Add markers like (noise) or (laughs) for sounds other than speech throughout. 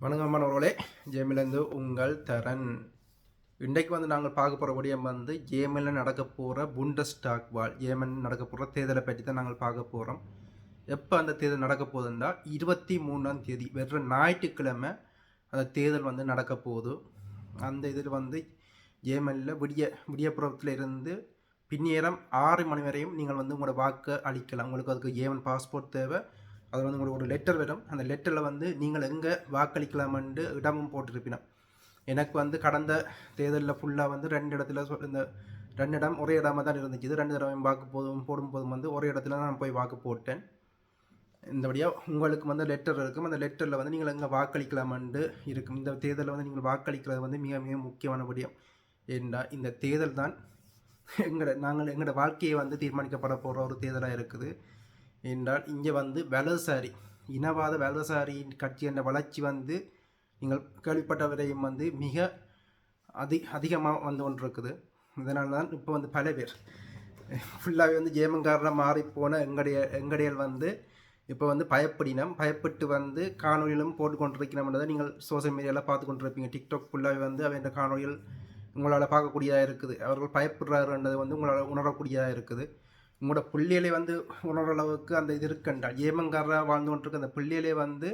வணக்கம் மாணவர்களே. ஜேமிலேருந்து உங்கள் தரன். இன்றைக்கு வந்து நாங்கள் பார்க்க போகிற விடயம் வந்து ஏமனில் நடக்க போகிற புண்டஸ்டாக் வால் ஏமன் நடக்க போகிற தேர்தலை பற்றி தான் நாங்கள் பார்க்க போகிறோம் எப்போ அந்த தேர்தல் நடக்க போகுதுன்னா இருபத்தி மூணாம் தேதி வெறும் ஞாயிற்றுக்கிழமை அந்த தேர்தல் வந்து நடக்க போகுது. அந்த இதில் வந்து ஏமனில் விடிய விடியப்புறத்தில் இருந்து பின்னேரம் ஆறு மணி வரையும் நீங்கள் வந்து உங்களோட வாக்கை அளிக்கலாம். உங்களுக்கு அதுக்கு ஏமன் பாஸ்போர்ட் தேவை. அதில் வந்து உங்களுக்கு ஒரு லெட்டர் வரும். அந்த லெட்டரில் வந்து நீங்கள் எங்கே வாக்களிக்கலாமென்று இடமும் போட்டிருப்பினா எனக்கு வந்து கடந்த தேர்தலில் ஃபுல்லாக வந்து ரெண்டு இடத்துல சொல் இந்த ரெண்டு இடம் ஒரே இடமா தான் இருந்துச்சு. இது ரெண்டு தடவை வாக்கு போதும் போடும்போதும் வந்து ஒரே இடத்துல தான் நான் போய் வாக்கு போட்டேன். இந்தபடியாக உங்களுக்கு வந்து லெட்டர் இருக்கும். அந்த லெட்டரில் வந்து நீங்கள் எங்கே வாக்களிக்கலாமென்று இருக்கும். இந்த தேர்தலில் வந்து நீங்கள் வாக்களிக்கிறது வந்து மிக மிக முக்கியமான விடயம். ஏன்னா இந்த தேர்தல் தான் எங்களோட நாங்கள் எங்களோட வாழ்க்கையை வந்து தீர்மானிக்கப்பட போகிற ஒரு தேர்தலாக இருக்குது. என்றால் இங்கே வந்து வலதுசாரி இனவாத வலதுசாரி கட்சி என்ற வளர்ச்சி வந்து நீங்கள் கேள்விப்பட்டவரையும் வந்து மிக அதி அதிகமாக வந்து கொண்டிருக்குது. இதனால் தான் இப்போ வந்து பல பேர். ஃபுல்லாகவே வந்து ஜேமங்காரனாக மாறிப்போன எங்கடைய எங்கடையல் வந்து இப்போ வந்து பயப்படினம். பயப்பட்டு வந்து காணொலியிலும் போட்டு கொண்டிருக்கிறோம்ன்றதை நீங்கள் சோஷியல் மீடியாவில் பார்த்து கொண்டிருப்பீங்க. டிக்டாக் ஃபுல்லாகவே வந்து அவன் காணொலிகள் உங்களால் பார்க்கக்கூடியதாக இருக்குது. அவர்கள் பயப்படுறாருன்றது வந்து உங்களால் உணரக்கூடியதாக இருக்குது. உங்களோட பிள்ளைகளை வந்து உணர்ற அளவுக்கு அந்த இது இருக்குண்டா? ஏமங்காரராக வாழ்ந்து கொண்டிருக்க அந்த பிள்ளைகளே வந்து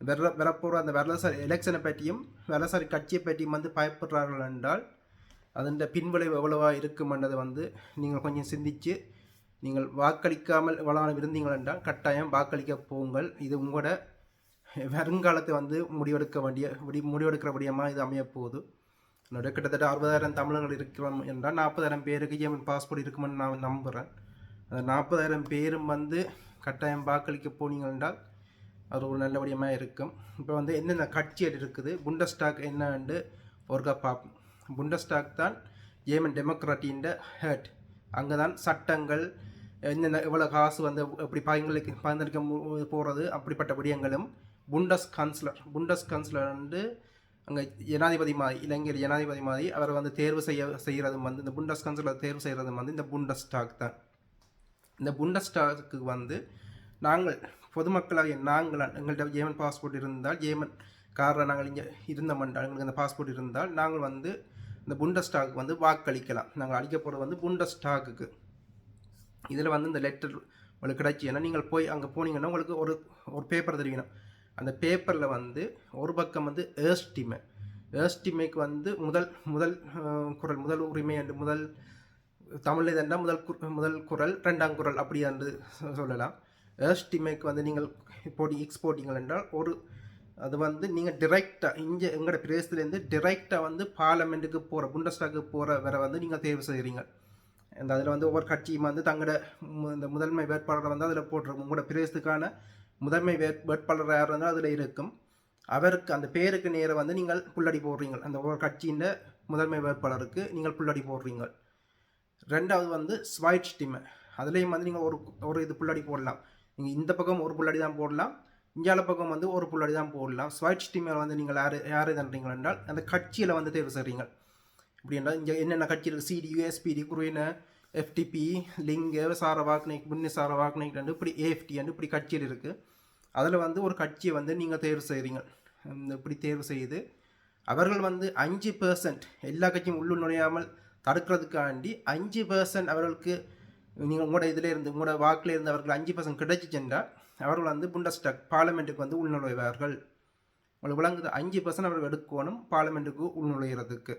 வெற வரப்போகிற அந்த வரலசாரி எலெக்ஷனை பற்றியும் வரலசாரி கட்சியை பற்றியும் வந்து பயப்படுறார்கள் என்றால் அதன் பின்விளைவு எவ்வளவா இருக்குமென்றதை வந்து நீங்கள் கொஞ்சம் சிந்தித்து நீங்கள் வாக்களிக்காமல் எவ்வளவு இருந்தீங்கள் என்றால் கட்டாயம் வாக்களிக்க போங்கள். இது உங்களோட வருங்காலத்தை வந்து முடிவெடுக்க வேண்டிய முடி முடிவெடுக்கிற விடயமாக இது அமையப்போகுது என்னோட கிட்டத்தட்ட அறுபதாயிரம் தமிழர்கள் இருக்கிறோம் என்றால் நாற்பதாயிரம் பேருக்கு ஜெமின் பாஸ்போர்ட் இருக்குமென்னு நான் நம்புகிறேன் அந்த நாற்பதாயிரம் பேரும் வந்து கட்டாயம் வாக்களிக்க போனீங்க என்றால் அது ஒரு நல்லபடியமாக இருக்கும். இப்போ வந்து என்னென்ன கட்சிகள் இருக்குது? புண்டஸ்டாக் என்னன்னு ஒருக்கா பார்ப்போம் புண்டஸ்டாக் தான் ஏமன் டெமோக்ராட்டின் ஹேட் அங்கே தான் சட்டங்கள் என்னென்ன எவ்வளோ காசு வந்து எப்படி பயங்களுக்கு பயந்தளிக்க போகிறது அப்படிப்பட்ட விடயங்களும் புண்டஸ் கவுன்சிலர் புண்டஸ் கவுன்சிலர் வந்து அங்கே ஜனாதிபதி மாதிரி இலங்கையில் ஜனாதிபதி மாதிரி அவரை வந்து தேர்வு செய்ய செய்கிறதும் வந்து இந்த புண்டஸ் கவுன்சிலர் தேர்வு செய்கிறதும் வந்து இந்த புண்டஸ்டாக் தான். இந்த புண்டஸ்டாக்கு வந்து நாங்கள் பொதுமக்களாக நாங்கள் எங்கள்கிட்ட ஏமன் பாஸ்போர்ட் இருந்தால் ஏமன் காரில் நாங்கள் இங்கே இருந்தோம்ன்றால் எங்களுக்கு அந்த பாஸ்போர்ட் இருந்தால் நாங்கள் வந்து இந்த புண்டஸ்டாக்கு வந்து வாக்களிக்கலாம். நாங்கள் அளிக்க போகிறது வந்து புண்டஸ்டாக்குக்கு. இதில் வந்து இந்த லெட்டர் உங்களுக்கு கிடைச்சின்னா நீங்கள் போய் அங்கே போனீங்கன்னா உங்களுக்கு ஒரு ஒரு பேப்பர் தெரியணும் அந்த பேப்பரில் வந்து ஒரு பக்கம் வந்து ஏஸ்டிமை ஏஸ்டிமைக்கு வந்து முதல் முதல் குரல் முதல் உரிமை என்று முதல் தமிழில் இதெண்டா முதல் கு- முதல் குரல் ரெண்டாம் குரல் அப்படி என்று சொல்லலாம். ஏஸ்டிமைக்கு வந்து நீங்கள் போட்டி எக்ஸ் போட்டிங்கள் என்றால் ஒரு அது வந்து நீங்கள் டிரெக்டாக இங்கே எங்களோட பிரதேசத்துலேருந்து டிரெக்டாக வந்து பார்லமெண்ட்டுக்கு போகிற புண்டஸ்டாக்கு போகிற வரை வந்து நீங்கள் தேர்வு செய்கிறீங்க அந்த அதில் வந்து ஒவ்வொரு கட்சியும் வந்து தங்களோட மு- இந்த முதன்மை வேட்பாளரை வந்து அதில் போட்டிருக்கும் உங்களோட பிரதேசத்துக்கான முதன்மை வேட் வேட்பாளர் யார் இருந்தால் அதில் இருக்கும். அவருக்கு அந்த பேருக்கு நேராக வந்து நீங்கள் புள்ளடி போடுறீங்க. அந்த ஒவ்வொரு கட்சியின் முதன்மை வேட்பாளருக்கு நீங்கள் புள்ளடி போடுறீங்க. ரெண்டாவது வந்து ஸ்வைட் ஸ்டிம் அதுலேயும் வந்து நீங்கள் ஒரு ஒரு இது புள்ளடி போடலாம். நீங்கள் இந்த பக்கம் ஒரு புள்ளடி தான் போடலாம். இந்தியால பக்கம் வந்து ஒரு புள்ளடி தான் போடலாம். ஸ்வைட் ஸ்டிம்மில் வந்து நீங்கள் யார் யார் தன்றீங்க என்றால் அந்த கட்சியில் வந்து தேர்வு செய்கிறீங்க இப்படி என்றால் இங்கே என்னென்ன கட்சி இருக்குது சிடி யூஎஸ்பிடி குருவின எஃப்டிபி லிங்கு சாரவாக்னிக் புண்ணி சாரவாக்னிக் ரெண்டு இப்படி ஏஎஃப்டி இப்படி கட்சியில் இருக்குது அதில் வந்து ஒரு கட்சியை வந்து நீங்கள் தேர்வு செய்கிறீங்க இப்படி தேர்வு செய்து அவர்கள் வந்து அஞ்சு பெர்சன்ட் எல்லா கட்சியும் உள்ளு நுழையாமல் தடுக்கிறதுக்காண்டி அஞ்சு பர்சன்ட் அவர்களுக்கு நீங்கள் உங்களோட இதில் இருந்து உங்களோட வாக்கில் இருந்து அவர்கள் அஞ்சு பர்சன்ட் கிடைச்சிச்சுன்னா அவர்கள் வந்து புண்டஸ்டக் பார்லிமெண்ட்டுக்கு வந்து உள்நுழைவார்கள். உங்களுக்கு விளங்குது அஞ்சு பர்சன்ட் அவர்கள் எடுக்கணும் பார்லிமெண்ட்டுக்கு உள்நுழைகிறதுக்கு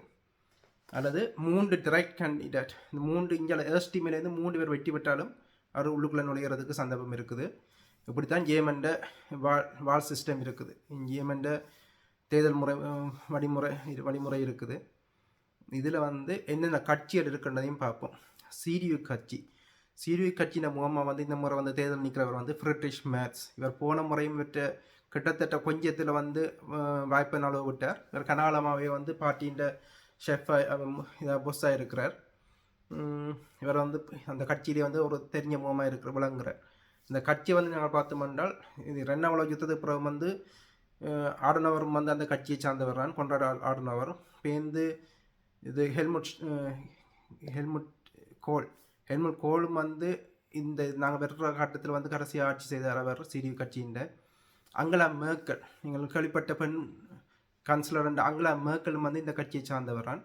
அல்லது மூன்று டிரெக்ட் கேண்டிடேட் இந்த மூன்று இங்கே ஏஸ்டிமிலேருந்து மூன்று பேர் வெட்டி விட்டாலும் அவர் உள்ளுக்குள்ளே நுழையிறதுக்கு சந்தர்ப்பம் இருக்குது. இப்படித்தான் ஏமண்ட வால் வால் சிஸ்டம் இருக்குது. ஏமண்ட தேர்தல் முறை வழிமுறை வழிமுறை இருக்குது. இதில் வந்து என்னென்ன கட்சிகள் இருக்குன்றதையும் பார்ப்போம். சிடியு கட்சி. சிடியு கட்சியின் முகமாக வந்து இந்த முறை வந்து தேர்தல் நிற்கிறவர் வந்து ஃப்ரிட்ரிஷ் மேத்ஸ். இவர் போன முறையும் விட்ட கிட்டத்தட்ட கொஞ்சத்தில் வந்து வாய்ப்பு அளவு நழுவ விட்டார். இவர் கனாலமாகவே வந்து பார்ட்டியின் ஷெஃபாக இதாக பொஸ்ஸாக இருக்கிறார். இவர் வந்து அந்த கட்சியிலே வந்து ஒரு தெரிஞ்ச முகமாக இருக்கிற விளங்குறார். இந்த கட்சியை வந்து நாங்கள் பார்த்தோம் என்றால் இது ரெண்டாம் உலக யுத்தத்துக்கு பிறகு வந்து அஹ், ஆடுனவரும் வந்து அந்த கட்சியை சார்ந்தவர் தான். கொண்டாட ஆடுனவர் பேர்ந்து இது Helmut helmet Helmut Kohl Helmut கோலும் வந்து இந்த நாங்கள் வெற்ற காட்டத்தில் வந்து கடைசி ஆட்சி செய்தார் அவர் சிறிய கட்சியின் அங்கலா மேர்க்கல் நீங்கள் கேள்விப்பட்ட பெண் கான்சலர் அங்கலா மேர்க்கலும் வந்து இந்த கட்சியை சார்ந்தவரான்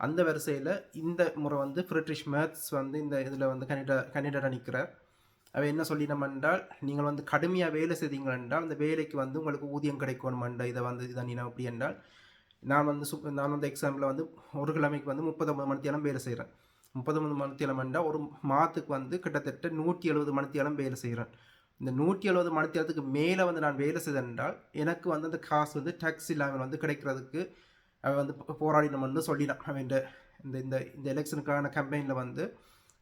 அந்த வரிசையில் இந்த முறை வந்து ஃப்ரிட்ரிஷ் மேத்ஸ் வந்து இந்த இதில் வந்து கண்டிட கண்டிடராக நிற்கிறார் அவ என்ன சொல்லினோம் என்றால் நீங்கள் வந்து கடுமையாக வேலை செய்தீங்கள் என்றால் அந்த வேலைக்கு வந்து உங்களுக்கு ஊதியம் கிடைக்கணும் என்ற இதை வந்து இதை நீ அப்படி என்றால் நான் வந்து சு நான் வந்து எக்ஸாம்பிள் வந்து ஒரு கிழமைக்கு வந்து முப்பத்தொம்பது மணித்தியாலம் வேலை செய்கிறேன் முப்பத்தொம்பது மணித்தியாலம் என்றால் ஒரு மாதத்துக்கு வந்து கிட்டத்தட்ட நூற்றி எழுபது மணித்தியாலம் வேலை செய்கிறேன் இந்த நூற்றி எழுபது மணித்தியாலத்துக்கு மேலே வந்து நான் வேலை செய்தேன் என்றால் எனக்கு வந்து அந்த காசு வந்து டேக்ஸ் இல்லாமல் வந்து கிடைக்கிறதுக்கு அவன் வந்து போ- வந்து சொல்லினான். அவன் இந்த இந்த இந்த இந்த எலெக்ஷனுக்கான கம்பெனியில் வந்து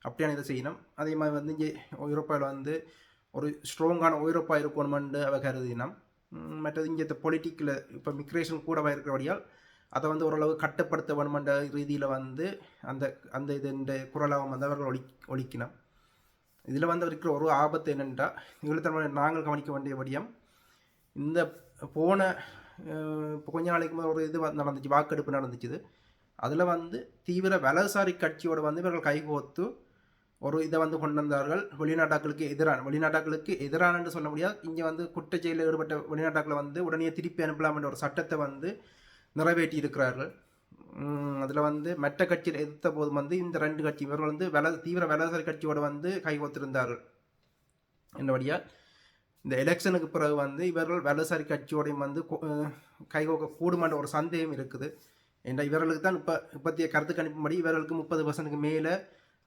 அப்படியான இதை செய்யணும். அதே மாதிரி வந்து இங்கே ஐரோப்பாவில் வந்து ஒரு ஸ்ட்ராங்கான ஐரோப்பா இருக்கணுமென்று அவ கருதினோம் மற்றது இங்கே இந்த பொலிட்டிக்கில் இப்போ மிக்ரேஷன் கூடவாக இருக்கிறபடியால் அதை வந்து ஓரளவு கட்டுப்படுத்த வேணுமென்ற ரீதியில் வந்து அந்த அந்த இதன் குரலாகவும் வந்து அவர்கள் ஒலி ஒழிக்கணும் இதில் வந்து இருக்கிற ஒரு ஆபத்து என்னென்றால் இவ்வளோ நாங்கள் கவனிக்க வேண்டிய விடயம் இந்த போன இப்போ கொஞ்ச நாளைக்கு முன்னாடி ஒரு இது நடந்துச்சு வாக்கெடுப்பு நடந்துச்சு அதில் வந்து தீவிர வலதுசாரி கட்சியோடு வந்து இவர்கள் கைகோத்து ஒரு இதை வந்து கொண்டு வந்தார்கள் வெளிநாட்டாக்களுக்கு எதிரான வெளிநாட்டாக்களுக்கு எதிரானன்னு சொல்ல முடியாது. இங்கே வந்து குற்றச்செயலில் ஈடுபட்ட வெளிநாட்டாக்களை வந்து உடனே திருப்பி அனுப்பலாம் என்ற ஒரு சட்டத்தை வந்து நிறைவேற்றி இருக்கிறார்கள் அதில் வந்து மற்ற கட்சியில் எதிர்த்த போது வந்து இந்த ரெண்டு கட்சி இவர்கள் வந்து வல தீவிர வலதுசாரி கட்சியோடு வந்து கைகோத்திருந்தார்கள். என்னபடியால் இந்த எலெக்ஷனுக்கு பிறகு வந்து இவர்கள் வலதுசாரி கட்சியோடையும் வந்து கைகோக்க கூடுமென்ற ஒரு சந்தேகம் இருக்குது. என்ற இவர்களுக்கு தான் இப்போ இப்பத்திய கருத்து கணிப்பும்படி இவர்களுக்கு முப்பது பர்சன்ட்டுக்கு மேலே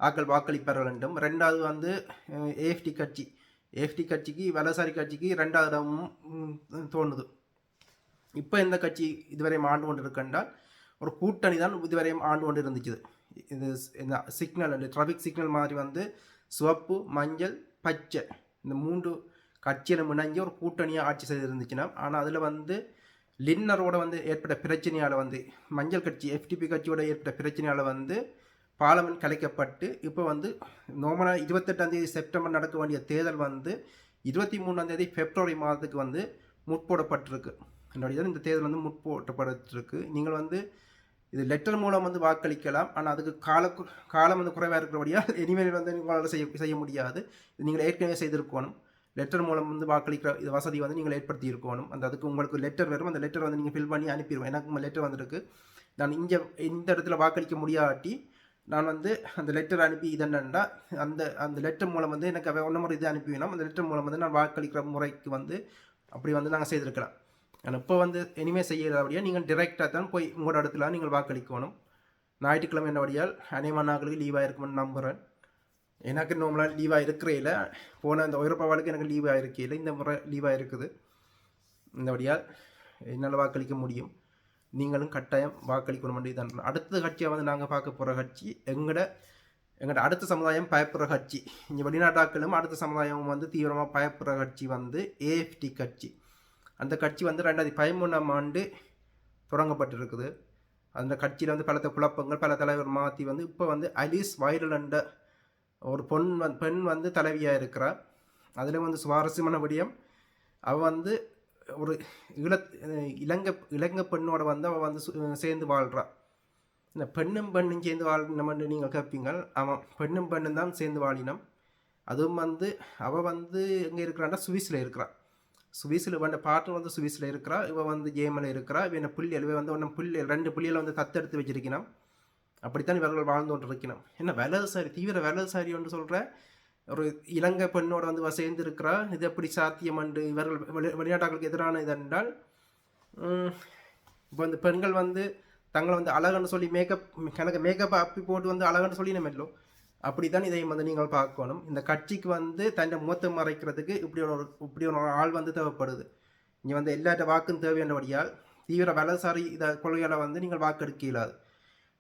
ஆக்கள் வாக்களிப்பார்கள் என்றும் ரெண்டாவது வந்து ஏஎஃப்டி கட்சி. ஏஎஃப்டி கட்சிக்கு வலசாரி கட்சிக்கு ரெண்டாவது இடமும் தோணுது. இப்போ இந்த கட்சி இதுவரையும் ஆண்டு கொண்டு இருக்கின்றால் ஒரு கூட்டணி தான் இதுவரையும் ஆண்டு கொண்டு இருந்துச்சு இது இந்த சிக்னல் அந்த டிராஃபிக் சிக்னல் மாதிரி வந்து சிவப்பு மஞ்சள் பச்சை இந்த மூன்று கட்சியில் இணைஞ்சு ஒரு கூட்டணியாக ஆட்சி செய்து இருந்துச்சுன்னா ஆனால் அதில் வந்து லின்னரோட வந்து ஏற்பட்ட பிரச்சனையால் வந்து மஞ்சள் கட்சி எஃப்டிபி கட்சியோட ஏற்பட்ட பிரச்சனையால் வந்து பார்லமெண்ட் கலைக்கப்பட்டு இப்போ வந்து நோமனா இருபத்தெட்டாந்தேதி செப்டம்பர் நடக்க வேண்டிய தேர்தல் வந்து இருபத்தி மூணாந்தேதி பிப்ரவரி மாதத்துக்கு வந்து முற்போடப்பட்டிருக்கு. என்னுடைய இந்த தேர்தல் வந்து முற்போட்டப்பட்டிருக்கு நீங்கள் வந்து இது லெட்டர் மூலம் வந்து வாக்களிக்கலாம். ஆனால் அதுக்கு கால காலம் வந்து குறைவாக இருக்கிறபடியால் இனிமேல் வந்து உங்களால் செய்ய செய்ய முடியாது. இது நீங்கள் ஏற்கனவே செய்திருக்கணும். லெட்டர் மூலம் வந்து வாக்களிக்கிற இது வசதி வந்து நீங்கள் ஏற்படுத்தி இருக்கணும் அந்த அதுக்கு உங்களுக்கு லெட்டர் வரும். அந்த லெட்டர் வந்து நீங்கள் ஃபில் பண்ணி அனுப்பிடுவோம் எனக்கு லெட்டர் வந்திருக்கு. நான் இங்கே இந்த இடத்துல வாக்களிக்க முடியாட்டி நான் வந்து அந்த லெட்டர் அனுப்பி இது என்னன்னா அந்த அந்த லெட்டர் மூலம் வந்து எனக்கு அவ ஒன்று முறை இது அனுப்பி வேணும். அந்த லெட்டர் மூலம் வந்து நான் வாக்களிக்கிற முறைக்கு வந்து அப்படி வந்து நாங்கள் செய்திருக்கலாம். ஆனால் இப்போ வந்து இனிமேல் செய்யறபடியாக நீங்கள் டிரெக்டாக தான் போய் உங்களோட இடத்துல நீங்கள் வாக்களிக்கணும். ஞாயிற்றுக்கிழமை என்னபடியால் அனைவனாக்களுக்கு லீவாக இருக்கும்னு நம்புகிறேன் எனக்கு நார்மலாக லீவாக இருக்கிறையில போன அந்த ஐரோப்பாவாளுக்கு எனக்கு லீவாக இருக்கையில் இந்த முறை லீவாக இருக்குது இந்தபடியால் என்னால் வாக்களிக்க முடியும். நீங்களும் கட்டாயம் வாக்களிக்கணும் தான் அடுத்த கட்சியாக வந்து நாங்கள் பார்க்க போகிற கட்சி எங்களோட எங்களோட அடுத்த சமுதாயம் பயப்புற கட்சி. இங்கே வெளிநாட்டாக்களும் அடுத்த சமுதாயம் வந்து தீவிரமாக பயப்புற கட்சி வந்து ஏஎஃப்டி கட்சி. அந்த கட்சி வந்து ரெண்டாயிரத்தி பதிமூணாம் ஆண்டு தொடங்கப்பட்டிருக்குது. அந்த கட்சியில் வந்து பலத்த குழப்பங்கள் பல தலைவர் மாற்றி வந்து இப்போ வந்து அலிஸ் வைரல் என்ற ஒரு பொன் பெண் வந்து தலைவியாக இருக்கிறார். அதில் வந்து சுவாரஸ்யமான விடயம் அவள் வந்து ஒரு இள இளங்க இளங்க பெண்ணோட வந்து அவள் வந்து சு- சேர்ந்து வாழ்கிறான் இந்த பெண்ணும் பெண்ணும் சேர்ந்து வாழினம்னு நீங்கள் கேட்பீங்கள் அவன் பெண்ணும் பெண்ணும் தான் சேர்ந்து வாழினம். அதுவும் வந்து அவள் வந்து எங்கே இருக்கிறான்னா சுவிஸில் இருக்கிறாள் சுவிஸில் இவன் பாட்டு வந்து சுவிஸில் இருக்கிறா. இவன் வந்து ஜேமில் இருக்கிறா. இவன் புள்ளியல் இவன் வந்து ஒன்றும் புள்ளி ரெண்டு புள்ளியில் வந்து தத்தெடுத்து வச்சிருக்கணும். அப்படித்தான் இவர்கள் வாழ்ந்து கொண்டு இருக்கணும் என்ன வலதுசாரி தீவிர வலதுசாரி ஒன்று சொல்கிற ஒரு இலங்கை பெண்ணோட வந்து இவ இருக்கிறா இது எப்படி சாத்தியம் என்று இவர்கள் வெளி எதிரான இது என்றால் இப்போ இந்த பெண்கள் வந்து தங்களை வந்து அழகுன்னு சொல்லி மேக்கப் எனக்கு மேக்கப் அப்பி போட்டு வந்து அழகுன்னு சொல்லி நம்ம அப்படி தான் இதையும் வந்து நீங்கள் பார்க்கணும். இந்த கட்சிக்கு வந்து தன்னை முகத்தை மறைக்கிறதுக்கு இப்படி ஒரு இப்படி ஒரு ஆள் வந்து தேவைப்படுது. இங்கே வந்து எல்லாட்ட வாக்கும் தேவையானபடியால் தீவிர வலதுசாரி இதை கொள்கைகளை வந்து நீங்கள் வாக்கெடுக்க இயலாது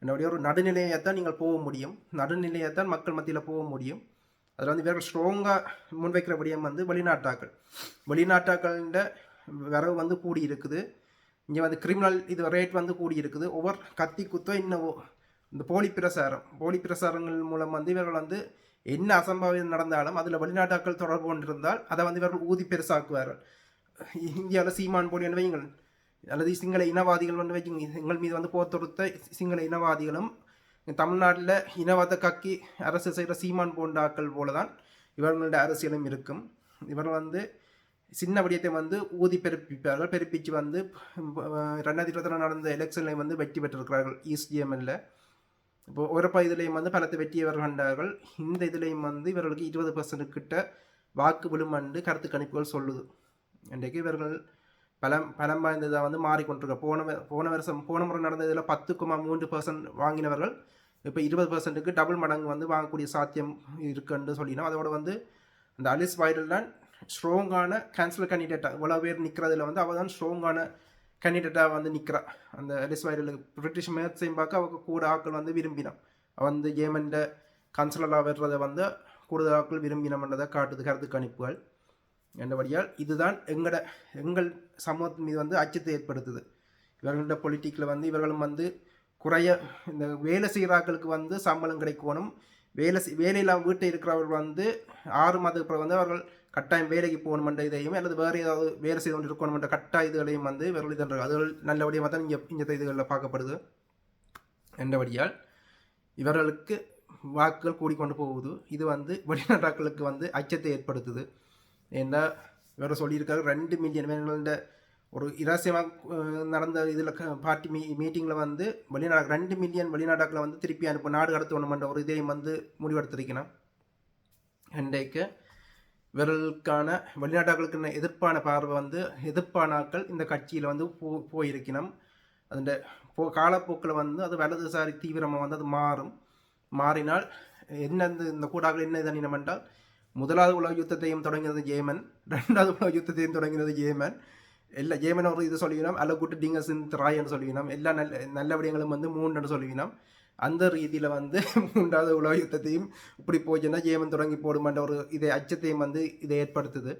என்னுடைய ஒரு நடுநிலையைத்தான் நீங்கள் போக முடியும். நடுநிலையைத்தான் மக்கள் மத்தியில் போக முடியும். அதில் வந்து இவர்கள் ஸ்ட்ராங்காக முன்வைக்கிற விடயம் வந்து வெளிநாட்டாக்கள். வெளிநாட்டாக்கள்கிட்ட வரவு வந்து கூடி இருக்குது இங்கே வந்து கிரிமினல் இது ரேட் வந்து கூடி இருக்குது ஒவ்வொரு கத்தி குத்தோ இன்னும் இந்த போலி பிரசாரம் போலி பிரசாரங்கள் மூலம் வந்து இவர்கள் வந்து என்ன அசம்பாவிதம் நடந்தாலும் அதில் வெளிநாட்டாக்கள் தொடர்பு கொண்டிருந்தால் அதை வந்து இவர்கள் ஊதி பெருசாக்குவார்கள். இந்தியாவில் சீமான் போலி வையுங்கள் அல்லது சிங்கள இனவாதிகள் வந்து வைங்க எங்கள் மீது வந்து போர் தொடுத்த சிங்கள இனவாதிகளும் தமிழ்நாட்டில் இனவாத கக்கி அரசு செய்கிற சீமான் போண்டாக்கள் போல தான் இவர்களுடைய அரசியலும் இருக்கும். இவர் வந்து சின்ன விடயத்தை வந்து ஊதி பெருப்பிப்பார்கள். பெருப்பிச்சு வந்து ரெண்டாயிரத்தி இருபத்தி நடந்த எலெக்ஷன்லையும் வந்து வெற்றி பெற்றிருக்கிறார்கள் ஈஸ்ட் இப்போ உரப்பா இதுலேயும் வந்து பலத்தை வெற்றியவர் கண்டார்கள். இந்த இதுலேயும் வந்து இவர்களுக்கு இருபது பர்சன்ட் கிட்ட வாக்கு விழுமண்டு கருத்து கணிப்புகள் சொல்லுது. இன்றைக்கு இவர்கள் பலம் பலம் வாய்ந்ததாக வந்து மாறிக்கொண்டிருக்க போன போன வருஷம் போன முறை நடந்த இதில் பத்து குமா மூன்று பர்சன்ட் வாங்கினவர்கள் இப்போ இருபது பர்சன்ட்டுக்கு டபுள் மடங்கு வந்து வாங்கக்கூடிய சாத்தியம் இருக்குன்னு சொல்லினா அதோட வந்து அந்த அலிஸ் வைரல் தான் ஸ்ட்ராங்கான கேன்சல் கேண்டிடேட்டாக இவ்வளோ பேர் நிற்கிறதுல வந்து அவள் தான் ஸ்ட்ராங்கான கேண்டிடேட்டாக வந்து நிற்கிறா அந்த அலிஸ் வைரலுக்கு பிரிட்டிஷ் மேட்சையும் பார்க்க அவங்க கூட ஆட்கள் வந்து விரும்பினான் வந்து ஏமன்ட கன்சலராக வர்றதை வந்து கூடுதல் ஆட்கள் விரும்பினம்ன்றதை காட்டுது. கருத்து கணிப்புகள் என்றபடியால் இதுதான் எங்களோட எங்கள் சமூகத்தின் மீது வந்து அச்சத்தை ஏற்படுத்துது. இவர்களோட பொலிட்டிக்கில் வந்து இவர்களும் வந்து குறைய இந்த வேலை செய்கிறாக்களுக்கு வந்து சம்பளம் கிடைக்கணும். வேலை செய்- வீட்டில் இருக்கிறவர்கள் வந்து ஆறு மாதத்துக்கு பிறகு வந்து அவர்கள் கட்டாயம் வேலைக்கு போகணுமென்ற இதையும் அல்லது வேறு ஏதாவது வேலை செய்து கொண்டு இருக்கணுமென்ற கட்டாய இதுகளையும் வந்து இவர்கள் இதன்றாங்க அதுகள் நல்லபடியாக தான் இங்கே இந்த இதுகளில் பார்க்கப்படுது. என்றபடியால் இவர்களுக்கு வாக்குகள் கூடிக்கொண்டு போகுது. இது வந்து வெளிநாட்டாக்களுக்கு வந்து அச்சத்தை ஏற்படுத்துது. ஏன்னா இவர் சொல்லியிருக்காரு ரெண்டு மில்லியன் வேணுங்கள ஒரு இரகசியமாக நடந்த இதில் பார்ட்டி மீ மீட்டிங்கில் வந்து வெளிநாடு ரெண்டு மில்லியன் வெளிநாடுகளை வந்து திருப்பி அனுப்ப நாடு கடத்தணுமென்ற ஒரு இதையும் வந்து முடிவெடுத்திருக்கணும். இன்றைக்கு விரலுக்கான வெளிநாட்டாக்களுக்கு எதிர்ப்பான பார்வை வந்து எதிர்ப்பானாக்கள் இந்த கட்சியில் வந்து போ போயிருக்கணும். அந்த போ காலப்போக்கில் வந்து அது வலதுசாரி தீவிரமாக வந்து அது மாறும். மாறினால் என்ன இந்த இந்த கூடாக்கள் என்ன இதனினம் என்றால் முதலாவது உலக யுத்தத்தையும் தொடங்கினது ஜேமன் ரெண்டாவது உலக யுத்தத்தையும் தொடங்கினது ஜேமன். எல்லா ஜேமன் ஒரு இது சொல்லிக்கணும் அல்ல கூட்டு டிங்கஸின் திராயன்னு சொல்லிக்கணும் எல்லா நல்ல நல்ல விடயங்களும் வந்து மூன்றுன்னு சொல்லிக்கணும் அந்த ரீதியில் வந்து மூன்றாவது உலக யுத்தத்தையும் இப்படி போச்சுன்னா ஜேமன் தொடங்கி போடுமென்ற ஒரு இதை அச்சத்தையும் வந்து இதை ஏற்படுத்துது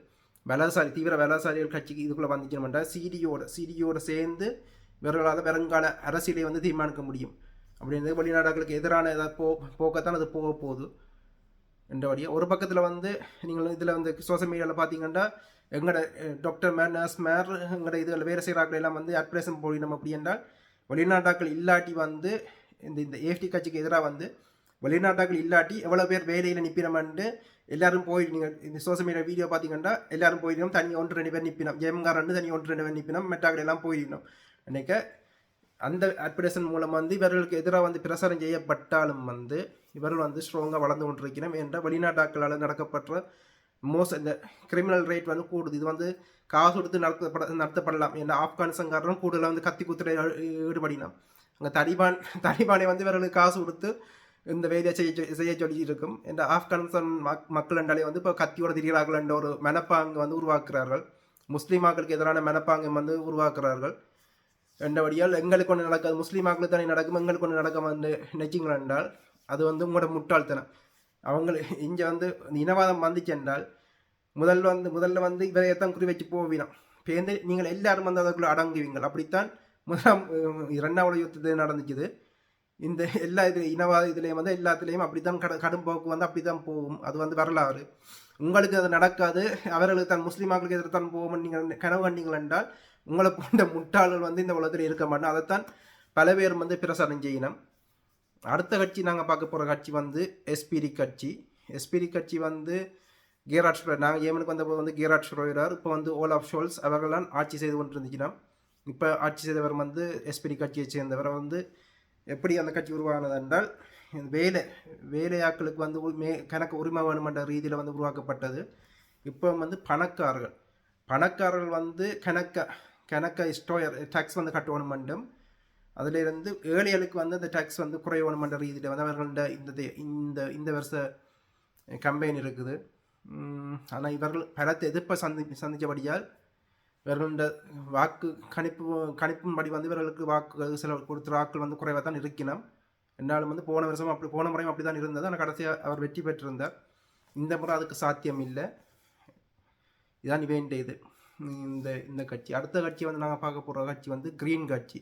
வலதுசாரி தீவிர வலதுசாரிகள் கட்சிக்கு இதுக்குள்ளே வந்துச்சுன்னு சிடியோட சிடியோட சேர்ந்து இவர்களால் வருங்கால அரசியலை வந்து தீர்மானிக்க முடியும் அப்படின்னு வெளிநாடுகளுக்கு எதிரான ஏதாவது போ போக்கத்தான் அது போக போகுது என்றபடியே ஒரு பக்கத்தில் வந்து நீங்கள் இதில் வந்து சோஷியல் மீடியாவில் பார்த்தீங்கன்னா எங்களோட டாக்டர் மேர் நர்ஸ் மேர் எங்களோட இதில் வேறு செய்கிறாக்கள் எல்லாம் வந்து அட்ரேஷன் போயிடணும் அப்படி என்றால் வெளிநாட்டாக்கள் இல்லாட்டி வந்து இந்த இந்த ஏஃப்டி கட்சிக்கு எதிராக வந்து வெளிநாட்டாக்கள் இல்லாட்டி எவ்வளோ பேர் வேலையில் நிற்பினோம்னு எல்லாரும் போய் நீங்கள் இந்த சோசியல் மீடியா வீடியோ பார்த்தீங்கன்னா எல்லாரும் போயிடணும் தனி ஒன்று ரெண்டு பேர் நிற்பினோம் ஜெயமங்கார் ரெண்டு தனி ஒன்று ரெண்டு பேர் நிற்பினோம் மெட்டாக்கள் எல்லாம் போயிடணும் அன்றைக்க அந்த அட்வர்டைசன் மூலம் வந்து இவர்களுக்கு எதிராக வந்து பிரசாரம் செய்யப்பட்டாலும் வந்து இவர்கள் வந்து ஸ்ட்ராங்காக வளர்ந்து கொண்டிருக்கிறோம் என்ற வெளிநாட்டாக்களால் நடக்கப்பட்ட மோஸ்ட் இந்த கிரிமினல் ரேட் வந்து கூடுது. இது வந்து காசு கொடுத்து நடத்தப்பட நடத்தப்படலாம். ஏன்னா ஆப்கானிஸ்தான்காரரும் கூடுதலாக வந்து கத்தி குத்துறை ஈடுபடினோம். அங்கே தலிபான் (laughs) தலிபானை வந்து இவர்களுக்கு காசு கொடுத்து இந்த வேலையை செய்ய செய்ய சொல்லி இருக்கும் இந்த ஆப்கானிஸ்தான் மக் மக்கள் என்றாலே வந்து இப்போ கத்தியோட திரிகிறார்கள் என்ற ஒரு மனப்பாங்கு வந்து உருவாக்குறார்கள். முஸ்லீம் மக்களுக்கு எதிரான மனப்பாங்கு வந்து உருவாக்குறார்கள். என்றபடியால் எங்களுக்கு ஒன்று நடக்காது. முஸ்லீம் மக்களுக்கு தானே நடக்கும். எங்களுக்கு ஒன்று நடக்க வந்து நினைச்சிங்களா என்றால் அது வந்து உங்களோட முட்டாள்தனம். அவங்க (laughs) இங்கே வந்து இந்த இனவாதம் வந்துச்சு என்றால் முதல்ல வந்து முதல்ல வந்து இவரையத்தான் குறி வச்சு போவினோம் பேருந்து நீங்கள் எல்லாரும் வந்து அதுக்குள்ளே அடங்குவீங்கள். அப்படித்தான் முதலாம் இரண்டாவது நடந்துச்சுது. இந்த எல்லா இது இனவாத இதுலேயும் வந்து எல்லாத்துலேயும் அப்படி தான் கட கடும் போக்கு வந்து அப்படி தான் போகும். அது வந்து வரலாறு. உங்களுக்கு அது நடக்காது. அவர்களுக்கு தான் முஸ்லீம் மக்களுக்கு எதிர்த்து தான் போகும் நீங்கள் கனவு கண்டீங்கள் என்றால் உங்களை போன்ற முட்டாள்கள் வந்து இந்த உலகத்தில் இருக்க மாட்டோம் அதைத்தான் பல பேர் வந்து பிரசாரம் செய்யணும் அடுத்த கட்சி நாங்கள் பார்க்க போகிற கட்சி வந்து எஸ்பிரி கட்சி. எஸ்பிரி கட்சி வந்து கீராட் ஷ்ரோயர் நாங்கள் ஏமனுக்கு வந்தபோது வந்து கீராட் ஷ்ரோயரார் இப்போ வந்து ஓல் ஆஃப் ஷோல்ஸ் அவர்களாம் ஆட்சி செய்து கொண்டு இருந்துச்சுன்னா இப்போ ஆட்சி செய்தவர் வந்து எஸ்பிரி கட்சியை சேர்ந்தவர் வந்து எப்படி அந்த கட்சி உருவானது என்றால் வேலை வேலையாட்களுக்கு வந்து மே கணக்கு உரிமை வேணுமென்ற ரீதியில் வந்து உருவாக்கப்பட்டது. இப்போ வந்து பணக்காரர்கள். பணக்காரர்கள் வந்து கணக்க கணக்க ஸ்டோயர் டேக்ஸ் வந்து கட்டணும் மட்டும் அதிலிருந்து ஏழைகளுக்கு வந்து அந்த டேக்ஸ் வந்து குறையணுமென்ற ரீதியில் வந்து அவர்களோட இந்த தே- இந்த இந்த வருஷ கம்பெயின் இருக்குது. ஆனால் இவர்கள் பலத்தை எதிர்ப்பை சந்தி சந்தித்தபடியால் இவர்களோட வாக்கு கணிப்பு கணிப்பின்படி வந்து இவர்களுக்கு வாக்கு சில கொடுத்த வாக்குகள் வந்து குறைவாக தான் இருக்கணும் என்னாலும் வந்து போன வருஷம் அப்படி போன முறையும் அப்படி தான் இருந்தது. ஆனால் கடைசியாக அவர் வெற்றி பெற்றிருந்தார். இந்த முறை அதுக்கு சாத்தியம் இல்லை இதான் இவேண்ட இது இந்த இந்த கட்சி. அடுத்த கட்சி வந்து நாங்கள் பார்க்க போகிற கட்சி வந்து க்ரீன் கட்சி.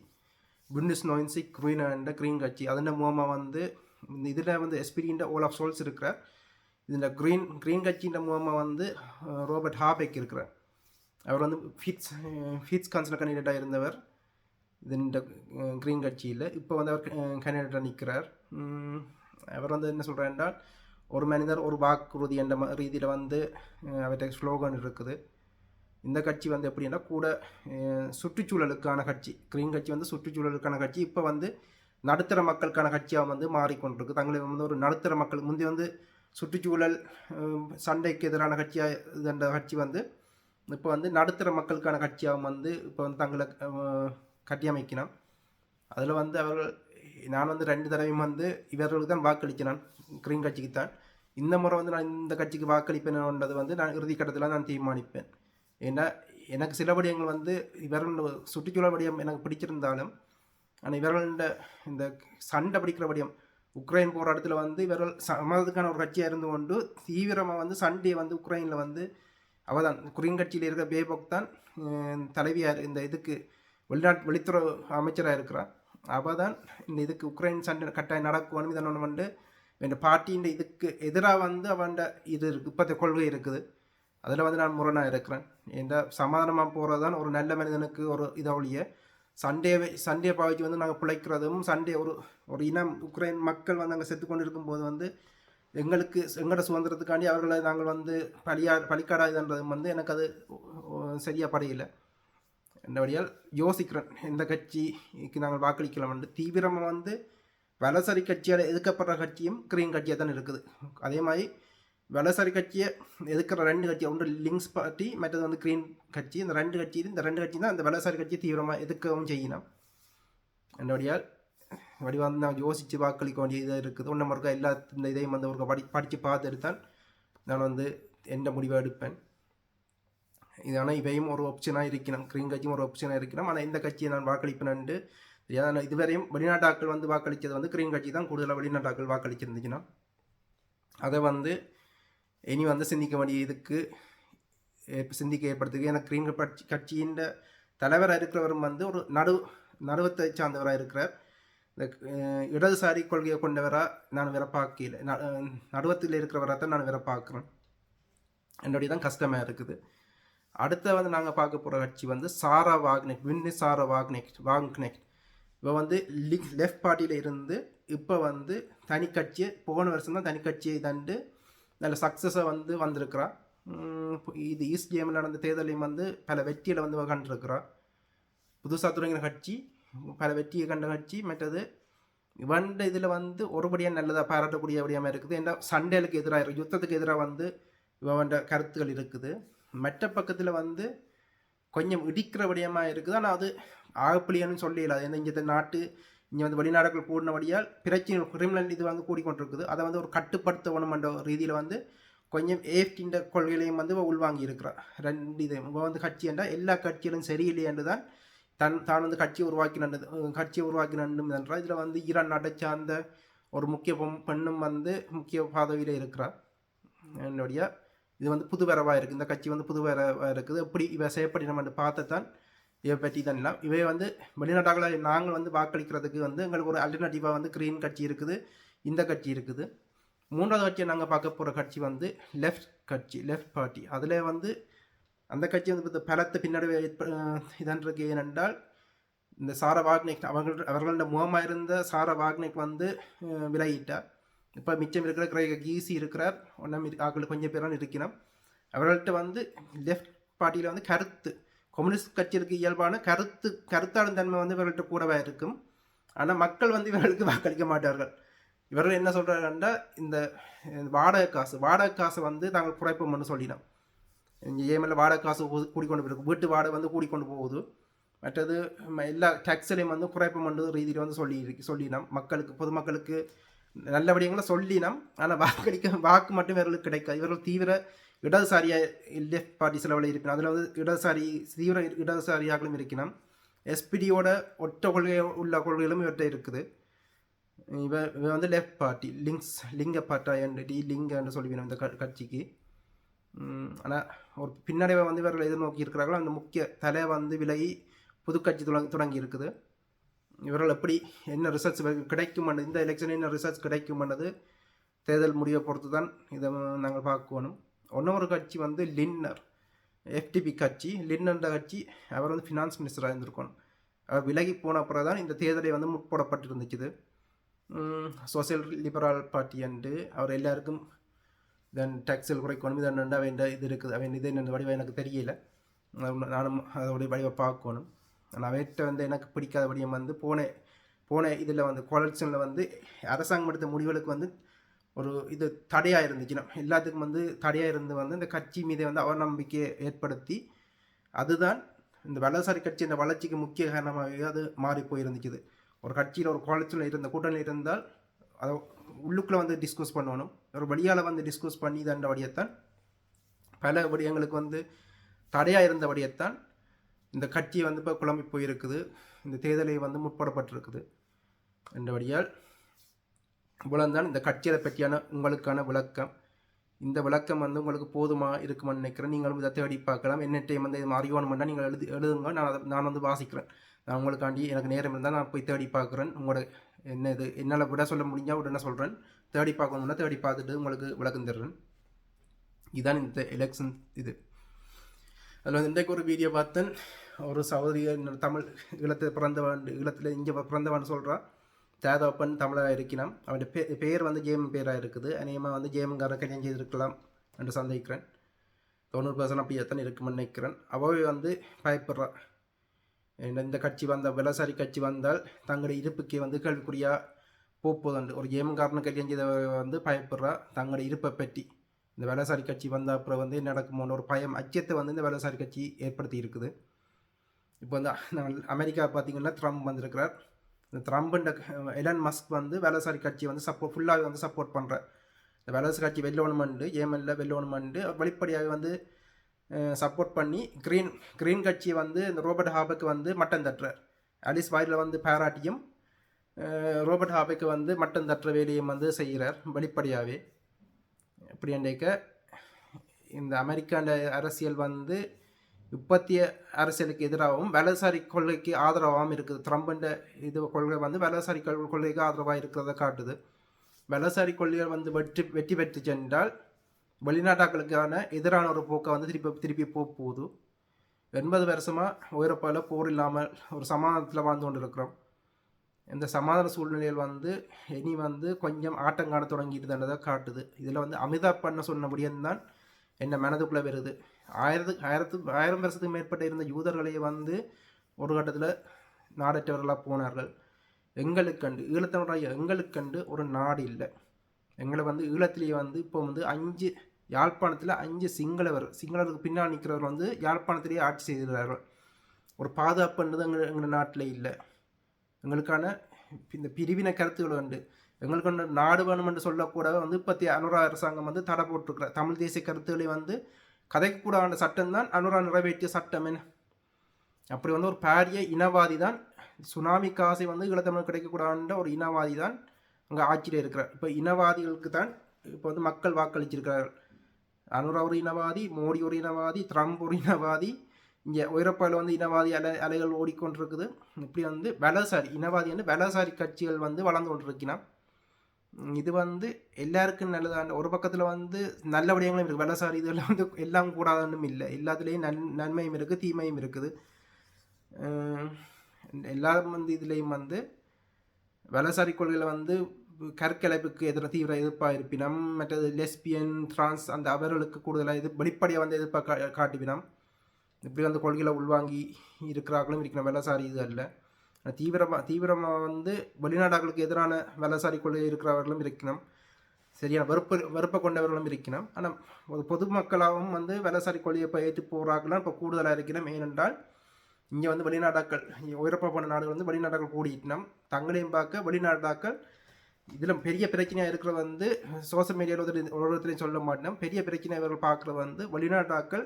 புண்டிஸ் நோயின்சி க்ரீன் அண்ட் க்ரீன் கட்சி. அதன் மூலமாக வந்து இதில் வந்து எஸ்பிரின்ற ஓல் ஆஃப் சோல்ஸ் இருக்கிறார். இதில் க்ரீன் க்ரீன் கட்சின்ற மூலமாக வந்து ரோபர்ட் ஹாபெக் இருக்கிறார். அவர் வந்து ஃபிட்ஸ் ஃபிட்ஸ் கன்சல் கேண்டிடேட்டாக இருந்தவர். இது இந்த க்ரீன் கட்சியில். இப்போ வந்து அவர் கேண்டிடேட்டாக நிற்கிறார் அவர் வந்து என்ன சொல்கிறார் என்றால் ஒரு மனிதர் ஒரு வாக்குறுதி என்ற ரீதியில் வந்து அவர்கிட்ட ஸ்லோகன் இருக்குது. இந்த கட்சி வந்து எப்படின்னா கூட சுற்றுச்சூழலுக்கான கட்சி. கிரீன் கட்சி வந்து சுற்றுச்சூழலுக்கான கட்சி. இப்போ வந்து நடுத்தர மக்களுக்கான கட்சியாக வந்து மாறிக்கொண்டிருக்கு. தங்களை வந்து ஒரு நடுத்தர மக்கள் முந்தி வந்து சுற்றுச்சூழல் சண்டைக்கு எதிரான கட்சியாக இதுன்ற கட்சி வந்து இப்போ வந்து நடுத்தர மக்களுக்கான கட்சியாக வந்து இப்போ வந்து தங்களை கட்டியமைக்கணும் அதில் வந்து அவர்கள் நான் வந்து ரெண்டு தடவையும் வந்து இவர்களுக்கு தான் வாக்களிக்கிறேன். கிரீன் கட்சிக்கு தான். இந்த முறை வந்து நான் இந்த கட்சிக்கு வாக்களிப்பேன்ன்றது வந்து நான் இறுதிக்கட்டத்தில் நான் தீர்மானிப்பேன். ஏன்னா எனக்கு சில விடயங்கள் வந்து இவர்கள் சுற்றுச்சூழல் விடயம் எனக்கு பிடிச்சிருந்தாலும் ஆனால் இவர்கள இந்த சண்டை பிடிக்கிற விடயம் உக்ரைன் போராட்டத்தில் வந்து இவர்கள் சமாதத்துக்கான ஒரு கட்சியாக இருந்து கொண்டு தீவிரமாக வந்து சண்டையை வந்து உக்ரைனில் வந்து அவள் தான் குரீன் கட்சியில் இருக்கிற பேபோக் தான் தலைவியார் இந்த இதுக்கு வெளிநாட்டு வெளித்துறை அமைச்சராக இருக்கிறார். அவள் தான் இந்த இதுக்கு உக்ரைன் சண்டை கட்டாயம் நடக்கணும் இதனொன்று வந்து இந்த பார்ட்டியின் இதுக்கு எதிராக வந்து அவன் இது இருக்குது இப்போத்த கொள்கை இருக்குது. அதில் வந்து நான் முரணாக இருக்கிறேன். இந்த சமாதானமாக போகிறது தான் ஒரு நல்ல மனிதனுக்கு ஒரு இதாவளிய சண்டே சண்டே பாவிச்சு வந்து நாங்கள் பிழைக்கிறதும் சண்டே ஒரு ஒரு இனம் உக்ரைன் மக்கள் வந்து அங்கே செத்து கொண்டு இருக்கும்போது வந்து எங்களுக்கு எங்களோட சுதந்திரத்துக்காண்டி அவர்களை நாங்கள் வந்து பலியா பலிக்காடாதுன்றதும் வந்து எனக்கு அது சரியாக படையில என்னபடியால் யோசிக்கிறேன் எந்த கட்சிக்கு நாங்கள் வாக்களிக்கலாம் என்று. தீவிரமாக வந்து வலசரி கட்சியால் எதிர்க்கப்படுற கட்சியும் கிரீன் கட்சியாக தான் இருக்குது. அதே மாதிரி வலசரி கட்சியை எதுக்கிற ரெண்டு கட்சி ஒன்று லிங்க்ஸ் பார்ட்டி மற்றது வந்து கிரீன் கட்சி. இந்த ரெண்டு கட்சி இந்த ரெண்டு கட்சி தான் அந்த வலசரி கட்சியை தீவிரமாக எதுக்கவும் செய்யணும் என்னுடைய வடிவா வந்து நான் யோசித்து வாக்களிக்க வேண்டிய இதாக இருக்குது. ஒன்றை மறுக்க எல்லா இந்த இதையும் வந்து ஒரு படி படித்து பார்த்து எடுத்தால் நான் வந்து எந்த முடிவை எடுப்பேன்? இதனால் இவையும் ஒரு ஆப்ஷனாக இருக்கணும் கிரீன் கட்சியும் ஒரு ஆப்ஷனாக இருக்கணும் ஆனால் இந்த கட்சியை நான் வாக்களிப்பேன்ட்டு தெரியாது இதுவரையும் வெளிநாட்டாக்கள் வந்து வாக்களித்தது வந்து கிரீன் கட்சி தான். கூடுதலாக வெளிநாட்டாக்கள் வாக்களிச்சிருந்துச்சுன்னா அதை வந்து இனி வந்து சிந்திக்க வேண்டியதுக்கு சிந்திக்க ஏற்படுத்துக்கு ஏன்னா கிரீன் கட்சி கட்சியின் தலைவராக இருக்கிறவரும் வந்து ஒரு நடு நடுவத்தை சார்ந்தவராக இருக்கிறார். இந்த இடதுசாரி கொள்கையை கொண்டவராக நான் விரப்பாக்கல பார்க்கல ந- நடுவத்தில் இருக்கிறவராக தான் நான் விரப்பாக்குறேன். பார்க்குறேன் என்னுடைய தான் கஷ்டமாக இருக்குது. அடுத்த வந்து நாங்கள் பார்க்க போகிற கட்சி வந்து சாரா வாக்னெக் வின்னு சாரா வாக்னெக் வாங்னெக் இப்போ வந்து லிக் லெஃப்ட் பார்ட்டியில் இருந்து இப்போ வந்து தனி கட்சியை போன வருஷம் தான் தனி கட்சியை தண்டு நல்ல சக்ஸஸை வந்து வந்திருக்கிறா. இப்போ இது ஈஸ்ட் கேமில் நடந்த தேர்தலையும் வந்து பல வெற்றியில் வந்து கண்டிருக்கிறா. புதுசாக தொடங்கின கட்சி பல வெற்றியை கண்ட கட்சி மற்றது இவண்ட இதில் வந்து ஒருபடியாக நல்லதாக பாராட்டக்கூடிய விடயமாக இருக்குது. ஏன்னா சண்டேலுக்கு எதிராக இருக்குது யுத்தத்துக்கு எதிராக வந்து இவன்ட கருத்துக்கள் இருக்குது. மற்ற பக்கத்தில் வந்து கொஞ்சம் இடிக்கிற விடயமாக இருக்குது. ஆனால் அது ஆகப்பிள்ளைன்னு சொல்லல ஏன்னா இங்கே நாட்டு இங்கே வந்து வெளிநாடுகள் கூடினபடியால் பிரச்சனை கிரிமினல் இது வந்து கூடிக்கொண்டிருக்குது. அதை வந்து ஒரு கட்டுப்படுத்த வேணுமென்ற ரீதியில் வந்து கொஞ்சம் ஏஃப்டின்ற கொள்கையிலையும் வந்து உள்வாங்கி இருக்கிறா ரெண்டு இது இப்போ வந்து கட்சி என்றால் எல்லா கட்சிகளும் சரியில்லை என்று தான் தன் தான் வந்து கட்சியை உருவாக்கினது கட்சியை நண்டும் என்றால் இதில் வந்து ஈரான் நாட்டை சார்ந்த ஒரு முக்கிய பெண்ணும் வந்து முக்கிய பதவியில் இருக்கிறார். என்னுடைய இது வந்து புது வரவாக இருக்குது இந்த கட்சி வந்து புது வரவாக இருக்குது. எப்படி இவ செய்யப்படி என்று பார்த்து தான் இதை பற்றி தான் இவை வந்து வெளிநாட்டாக்களை நாங்கள் வந்து வாக்களிக்கிறதுக்கு வந்து எங்களுக்கு ஒரு அல்டர்னேட்டிவாக வந்து கிரீன் கட்சி இருக்குது இந்த கட்சி இருக்குது. மூன்றாவது கட்சியை நாங்கள் பார்க்க போகிற கட்சி வந்து லெஃப்ட் கட்சி லெஃப்ட் பார்ட்டி அதில் வந்து அந்த கட்சி வந்து பலத்தை பலத்த பின்னடைவை ஏற்ப- இதன்றது ஏனென்றால் இந்த சாரா வாக்னிக் அவர்கள் அவர்களோட முகமாக இருந்த சாரா வாக்னிக் வந்து விலகிட்டார். இப்போ மிச்சம் இருக்கிற கிரேக கீசி இருக்கிறார். ஒன்றும் ஆக்கள் கொஞ்சம் பேரான இருக்கிறோம் அவர்கள்ட்ட வந்து லெஃப்ட் பார்ட்டியில் வந்து கருத்து கம்யூனிஸ்ட் கட்சியிற்கு இயல்பான கருத்து கருத்தாடும் தன்மை வந்து இவர்கள்ட்ட கூடவே இருக்கும். ஆனால் மக்கள் வந்து இவர்களுக்கு வாக்களிக்க மாட்டார்கள். இவர்கள் என்ன சொல்கிறாங்கன்னா இந்த வாடகை காசு வாடகை காசை வந்து நாங்கள் குறைப்போம்னு சொல்லினோம். இங்கே ஏமல்ல வாடகை காசு கூடிக்கொண்டு போயிருக்கு. வீட்டு வாடகை வந்து கூடிக்கொண்டு போகுது. மற்றது எல்லா டேக்ஸ்லையும் வந்து குறைப்போம்னு ரீதியில் வந்து சொல்லி சொல்லினோம். மக்களுக்கு பொதுமக்களுக்கு நல்ல விடயங்களை சொல்லினோம். ஆனால் வாக்களிக்க வாக்கு மட்டும் இவர்களுக்கு கிடைக்காது. இவர்கள் தீவிர இடதுசாரியாக லெஃப்ட் பார்ட்டி சிலவில் இருக்கணும் அதில் வந்து இடதுசாரி தீவிர இடதுசாரியாகவும் இருக்கணும் எஸ்பிடியோட ஒற்ற கொள்கை உள்ள கொள்கைகளும் இவற்றை இருக்குது இவ இவன் வந்து லெஃப்ட் பார்ட்டி லிங்க்ஸ் லிங்க பார்ட்டா டி லிங்க என்று சொல்லுவேன் இந்த க- கட்சிக்கு ஆனால் ஒரு பின்னடைவை வந்து இவர்கள் எதிர்நோக்கி இருக்கிறார்களோ அந்த முக்கிய தலை வந்து விலகி புதுக்கட்சி தொடங்கி தொடங்கி இருக்குது இவர்கள் எப்படி என்ன ரிசர்ச் கிடைக்கும் இந்த எலெக்ஷன் என்ன ரிசர்ச் கிடைக்கும் தேர்தல் முடிவை பொறுத்து தான் இதை நாங்கள் பார்க்கணும் இன்னொரு கட்சி வந்து லின்னர். எஃப்டிபி கட்சி லின்னன்ற கட்சி அவர் வந்து ஃபினான்ஸ் மினிஸ்டராக இருந்திருக்கணும். அவர் விலகி போன அப்புறம் தான் இந்த தேர்தலை வந்து முற்போடப்பட்டிருந்துச்சு சோசியல் லிபரல் பார்ட்டி அண்டு அவர் எல்லாருக்கும் தென் டேக்ஸில் குறைக்கணும் இதன் அவன் இது இருக்குது அவன் இது என்ன வடிவம் எனக்கு தெரியல. நானும் அதோடைய வடிவை பார்க்கணும். நான் அவர்கிட்ட வந்து எனக்கு பிடிக்காத வடிவம் வந்து போன போன இதில் வந்து கொலெக்ஷனில் வந்து அரசாங்கம் எடுத்த முடிவுகளுக்கு வந்து ஒரு இது தடையாக இருந்துச்சுன்னா எல்லாத்துக்கும் வந்து தடையாக இருந்து வந்து இந்த கட்சி மீது வந்து அவநம்பிக்கையை ஏற்படுத்தி அதுதான் இந்த வலதுசாரி கட்சி இந்த வளர்ச்சிக்கு முக்கிய காரணமாக அது மாறி போயிருந்துச்சுது ஒரு கட்சியில் ஒரு கோலத்தில் இருந்த கூட்டணியில் இருந்தால் அதை உள்ளுக்குள்ளே வந்து டிஸ்கஸ் பண்ணணும். ஒரு வழியால் வந்து டிஸ்கஸ் பண்ணி தண்ட வழியைத்தான் பல விடயங்களுக்கு வந்து தடையாக இருந்த வழியைத்தான் இந்த கட்சி வந்து இப்போ குழம்பி போயிருக்குது. இந்த தேர்தலை வந்து முற்படப்பட்டிருக்குது. என்ற வழியால் இந்த கட்சியை பற்றியான உங்களுக்கான விளக்கம். இந்த விளக்கம் வந்து உங்களுக்கு போதுமா இருக்குமான்னு நினைக்கிறேன். நீங்களும் இதை தேடி பார்க்கலாம். என்ன டைம் வந்து இது அறிவானுமெண்டா நீங்கள் எழுது எழுதுங்க. நான் அதை நான் வந்து வாசிக்கிறேன். நான் உங்களுக்காண்டி எனக்கு நேரம் இருந்தால் நான் போய் தேடி பார்க்குறேன். உங்களோட என்ன இது என்னால் விட சொல்ல முடிஞ்சால் உடனே சொல்கிறேன் தேடி பார்க்கணும்னா தேடி பார்த்துட்டு உங்களுக்கு விளக்கம் தர்றேன். இதுதான் இந்த எலெக்ஷன் இது. அதில் வந்து இன்றைக்கு ஒரு வீடியோ பார்த்தேன். ஒரு சகோதரி தமிழ் ஈழத்தில் பிறந்தவாண்டு ஈழத்தில் இங்கே பிறந்தவான்னு சொல்கிறா ஜாதவப்பன் தமிழாக இருக்கிறான் அவன் பே பேர் வந்து ஜேம் பேராக இருக்குது. அநேகமாக வந்து ஜேமங்காரன் கல்யாணம் செய்திருக்கலாம் என்று சந்தேகிக்கிறேன். தொண்ணூறு பர்சன்ட் அப்படியே தான் இருக்குமென்னு நினைக்கிறேன். அவவே வந்து பயப்படுறா. இந்த- இந்த கட்சி வந்த விலசாரி கட்சி வந்தால் தங்களுடைய இருப்புக்கே வந்து கேள்விக்குறியாக போகுதுண்டு ஒரு ஜேமங்காரனை கல்யாணம் செய்த வந்து பயப்படுறா. தங்களுடைய இருப்பை பற்றி. இந்த வலசாரி கட்சி வந்த அப்புறம் வந்து என்ன நடக்குமோன்னு ஒரு பயம் அச்சத்தை வந்து இந்த வலசாரி கட்சி ஏற்படுத்தி இருக்குது. இப்போ வந்து அமெரிக்கா பார்த்தீங்கன்னா ட்ரம்ப் வந்திருக்கிறார். ட்ரம்ப்ன்ற எலன் மஸ்க் வந்து வலசாரி கட்சியை வந்து சப்போர்ட் ஃபுல்லாகவே வந்து சப்போர்ட் பண்ணுற இந்த வலசாரி கட்சி வெல்லோணுமெண்டு ஏஎம்எல்ல வெல்லோணுமெண்டு வெளிப்படையாக வந்து சப்போர்ட் பண்ணி க்ரீன் க்ரீன் கட்சியை வந்து இந்த ரோபர்ட் ஹாபுக்கு வந்து மட்டன் தட்டுறார். அலிஸ் வாயில் வந்து பாராட்டியும் ரோபர்ட் ஹாபுக்கு வந்து மட்டன் தட்டுற வேலையும் வந்து செய்கிறார் வெளிப்படையாகவே அப்படின்றைக்க இந்த அமெரிக்காண்ட அரசியல் வந்து இப்பத்திய அரசியலுக்கு எதிராகவும் வலதுசாரி கொள்கைக்கு ஆதரவாகவும் இருக்குது. ட்ரம்புன்ற இது கொள்கை வந்து வலதுசாரி கொள்கைக்கு ஆதரவாக இருக்கிறத காட்டுது. வலதுசாரி கொள்கைகள் வந்து வெற்றி வெற்றி பெற்று சென்றால் வெளிநாட்டாக்களுக்கான எதிரான ஒரு போக்கை வந்து திருப்பி திருப்பி போக போகுது. எண்பது வருஷமாக உயரப்பால் போர் இல்லாமல் ஒரு சமாதானத்தில் வாழ்ந்து கொண்டு இருக்கிறோம் இந்த சமாதான சூழ்நிலையில் வந்து இனி வந்து கொஞ்சம் ஆட்டம் காண தொடங்கிட்டுதானதை காட்டுது. இதில் வந்து அமிதாப் பண்ண சொன்ன தான் என்ன மனதுக்குள்ளே வருது. ஆயிரத்து ஆயிரத்து ஆயிரம் வருஷத்துக்கு மேற்பட்ட இருந்த யூதர்களே வந்து ஒரு கட்டத்தில் நாடற்றவர்களாக போனார்கள். எங்களுக்கண்டு ஈழத்தமிழராக எங்களுக்கண்டு ஒரு நாடு இல்லை. எங்களை வந்து ஈழத்திலேயே வந்து இப்போ வந்து அஞ்சு யாழ்ப்பாணத்தில் அஞ்சு சிங்களவர் சிங்களருக்கு பின்னால் நிற்கிறவர் வந்து யாழ்ப்பாணத்திலேயே ஆட்சி செய்கிறார்கள் ஒரு பாதுகாப்புன்றது எங்கள் எங்கள் நாட்டில் இல்லை. எங்களுக்கான இந்த பிரிவினை கருத்துக்கள் உண்டு. எங்களுக்கு ஒன்று நாடு வேணும் என்று சொல்லக்கூட வந்து இப்போ அனுரா அரசாங்கம் வந்து தடை போட்டிருக்கிற தமிழ் தேசிய கருத்துக்களை வந்து கதைக்கூடாத சட்டம் தான் அனுரா நிறைவேற்றிய சட்டம் என்ன? அப்படி வந்து ஒரு பாரிய இனவாதி தான் சுனாமி காசை வந்து ஈழத்தமிழ் கிடைக்கக்கூடாதுன்ற ஒரு இனவாதி தான் அங்கே ஆட்சியில் இருக்கிறார். இப்போ இனவாதிகளுக்கு தான் இப்போ வந்து மக்கள் வாக்களிச்சிருக்கிறார்கள். அனுரா ஒரு இனவாதி மோடி ஒரு இனவாதி ட்ரம்ப் ஒரு இனவாதி இங்கே உயரப்பாயில் வந்து இனவாதி அலை அலைகள் ஓடிக்கொண்டிருக்குது. இப்படி வந்து வலசாரி இனவாதி வந்து வலசாரி கட்சிகள் வந்து வளர்ந்து கொண்டிருக்கிறான் இது வந்து எல்லாருக்கும் நல்லதான ஒரு பக்கத்தில் வந்து நல்ல விடயங்களும் இருக்குது வலசாரி இதெல்லாம் வந்து எல்லாம் கூடாதுன்னு இல்லை. எல்லாத்துலேயும் நன் நன்மையும் இருக்குது தீமையும் இருக்குது. எல்லாரும் வந்து இதுலேயும் வந்து வலசாரி கொள்கையில் வந்து கற்கலைப்புக்கு எதிராக தீவிர எதிர்ப்பாக இருப்பினம் மற்றது லெஸ்பியன் ட்ரான்ஸ் அந்த அவர்களுக்கு கூடுதலாக இது வெளிப்படையாக வந்து எதிர்ப்பாக கா காட்டுவினம் இப்படி அந்த கொள்கையில் உள்வாங்கி இருக்கிறார்களும் இருக்கிற வலசாரி இது அல்ல. தீவிரமாக தீவிரமாக வந்து வெளிநாடுகளுக்கு எதிரான வலசாரி கொள்கை இருக்கிறவர்களும் இருக்கணும் சரியான வெறுப்பு வெறுப்பை கொண்டவர்களும் இருக்கணும் ஆனால் ஒரு பொதுமக்களாகவும் வந்து வலசாரி கொள்கையை இப்போ ஏற்று போகிறார்கள்லாம் இப்போ கூடுதலாக இருக்கணும் ஏனென்றால் இங்கே வந்து வெளிநாடாக்கள் உயரப்பா போன நாடுகள் வந்து வெளிநாடாக்கள் கூடிட்டினோம் தங்களையும் பார்க்க வெளிநாடாக்கள் இதில் பெரிய பிரச்சனையாக இருக்கிற வந்து சோசியல் மீடியாவில் ஒரு ஒருத்தரையும் சொல்ல மாட்டோம் பெரிய பிரச்சனை இவர்கள் பார்க்குற வந்து வெளிநாட்டாக்கள்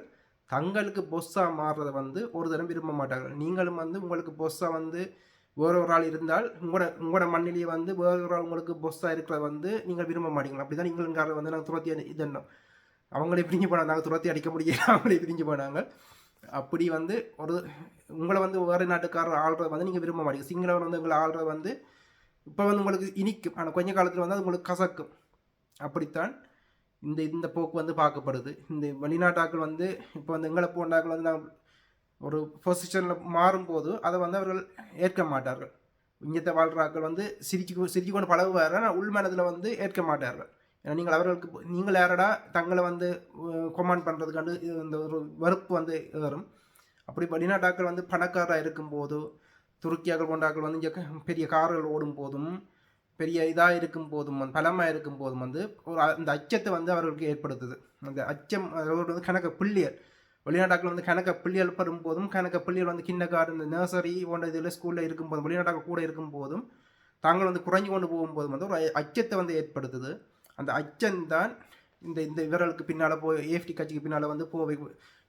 தங்களுக்கு பொஸ்ஸாக மாறுறதை வந்து ஒரு தரம் விரும்ப மாட்டார்கள். நீங்களும் வந்து உங்களுக்கு பொஸ்ஸாக வந்து வேற ஒரு ஆள் இருந்தால் உங்களோட உங்களோட மண்ணிலேயே வந்து வேற ஒரு ஆள் உங்களுக்கு பொஸ்ஸாக இருக்கிறத வந்து நீங்கள் விரும்ப மாட்டீங்களா அப்படி தான் நீங்களும் வந்து நாங்கள் துரத்தி இதென்னோம் அவங்களே பிரிஞ்சு போனாங்க. நாங்கள் துரத்தி அடிக்க முடியல. (laughs) அவங்களே பிரிஞ்சு போனாங்க. அப்படி வந்து ஒரு உங்களை வந்து வேறு நாட்டுக்காரர் ஆள்றத வந்து நீங்கள் விரும்ப மாட்டீங்க. சிங்களவர் வந்து உங்களை ஆள்றது வந்து இப்போ வந்து உங்களுக்கு இனிக்கும். ஆனால் கொஞ்ச காலத்தில் வந்து அது உங்களுக்கு கசக்கும். அப்படித்தான் இந்த இந்த போக்கு வந்து பார்க்கப்படுது. இந்த வெளிநாட்டாக்கள் வந்து இப்போ வந்து எங்களை போண்டாக்கள் வந்து நாங்கள் ஒரு பொசிஷனில் மாறும்போது அதை வந்து அவர்கள் ஏற்க மாட்டார்கள். இங்கத்தை வாழ்கிறாக்கள் வந்து சிரிச்சு சிரிச்சு கொண்டு பழகுவார்கள். ஆனால் உள் மனதில் வந்து ஏற்க மாட்டார்கள். ஏன்னா நீங்கள் அவர்களுக்கு நீங்கள் யாரடா தங்களை வந்து கொமாண்ட் பண்ணுறதுக்காண்டு இந்த ஒரு வெறுப்பு வந்து வரும் அப்படி வெளிநாட்டாக்கள் வந்து பணக்காரராக இருக்கும்போது துருக்கியாக்கள் போண்டாக்கள் வந்து இங்கே பெரிய கார்கள் ஓடும் போதும் பெரிய இதாக இருக்கும் போதும் வந்து பலமாக இருக்கும் போதும் வந்து ஒரு அந்த அச்சத்தை வந்து அவர்களுக்கு ஏற்படுத்துது. அந்த அச்சம் அதோட வந்து கணக்க பிள்ளையர் வெளிநாட்டாக்கள் வந்து கணக்க பிள்ளைகள் பெறும் போதும் கணக்க பிள்ளைகள் வந்து கிண்ண கார்டு இந்த நர்சரி போன்ற இதில் ஸ்கூலில் இருக்கும் போதும் வெளிநாட்டாக்கள் கூட இருக்கும் போதும் தாங்கள் வந்து குறைஞ்சு கொண்டு போகும்போது வந்து ஒரு அச்சத்தை வந்து ஏற்படுத்துது. அந்த அச்சம்தான் இந்த இந்த இவர்களுக்கு பின்னால் போய் ஏஎஃப்டி கட்சிக்கு பின்னால் வந்து போ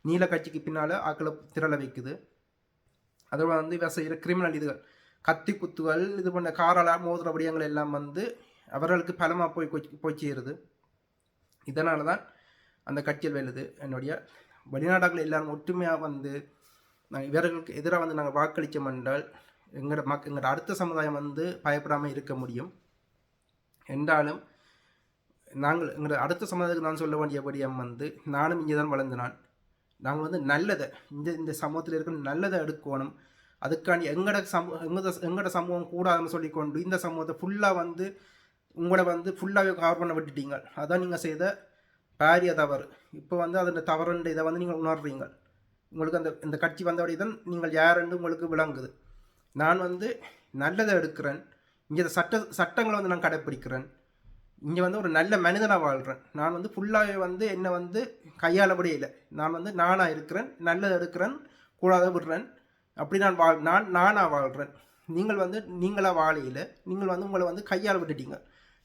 நீல கட்சிக்கு பின்னால் ஆக்களை திரள வைக்குது. அதோட வந்து விவசாயிகள் கிரிமினல் இதுகள். கத்தி குத்துகள் இது பண்ண காரால மோதிர விடயங்கள் எல்லாம் வந்து அவர்களுக்கு பலமாக போய் போய் சேருது. இதனால தான் அந்த கட்சியில் வெல்லுது என்னுடைய வெளிநாடுகள் எல்லாரும் ஒற்றுமையாக வந்து நாங்கள் இவர்களுக்கு எதிராக வந்து நாங்கள் வாக்களித்தோம் என்றால் எங்களோட மக் எங்களோட அடுத்த சமுதாயம் வந்து பயப்படாமல் இருக்க முடியும். என்றாலும் நாங்கள் எங்களோட அடுத்த சமுதாயத்துக்கு நான் சொல்ல வேண்டிய விடயம் வந்து நானும் இங்கே தான் வளர்ந்து நான் நாங்கள் வந்து நல்லதை இந்த இந்த சமூகத்தில் இருக்கிற நல்லதை எடுக்கணும். அதுக்காண்டி எங்கட சமூ எங்கட எங்கட சமூகம் கூடாதுன்னு சொல்லிக்கொண்டு இந்த சமூகத்தை ஃபுல்லாக வந்து உங்களை வந்து ஃபுல்லாகவே கவர் பண்ண விட்டுட்டீங்க. அதான் நீங்கள் செய்த பாரிய தவறு. இப்போ வந்து அதில் தவறுன்ற இதை வந்து நீங்கள் உணர்றீங்க. உங்களுக்கு அந்த இந்த கட்சி வந்தபடி தான் நீங்கள் யாருன்னு உங்களுக்கு விளங்குது. நான் வந்து நல்லதை எடுக்கிறேன். இங்கே சட்ட சட்டங்களை வந்து நான் கடைப்பிடிக்கிறேன். இங்கே வந்து ஒரு நல்ல மனிதனாக வாழ்கிறேன் நான் வந்து ஃபுல்லாகவே வந்து என்னை வந்து கையாளபடியே இல்லை நான் வந்து நானாக இருக்கிறேன் நல்லதை எடுக்கிறேன் கூடாத விடுறேன். அப்படி நான் வாழ் நான் நானாக வாழ்கிறேன் நீங்கள் வந்து நீங்களாக வாழையில் நீங்கள் வந்து உங்களை வந்து கையால் விட்டுட்டீங்க.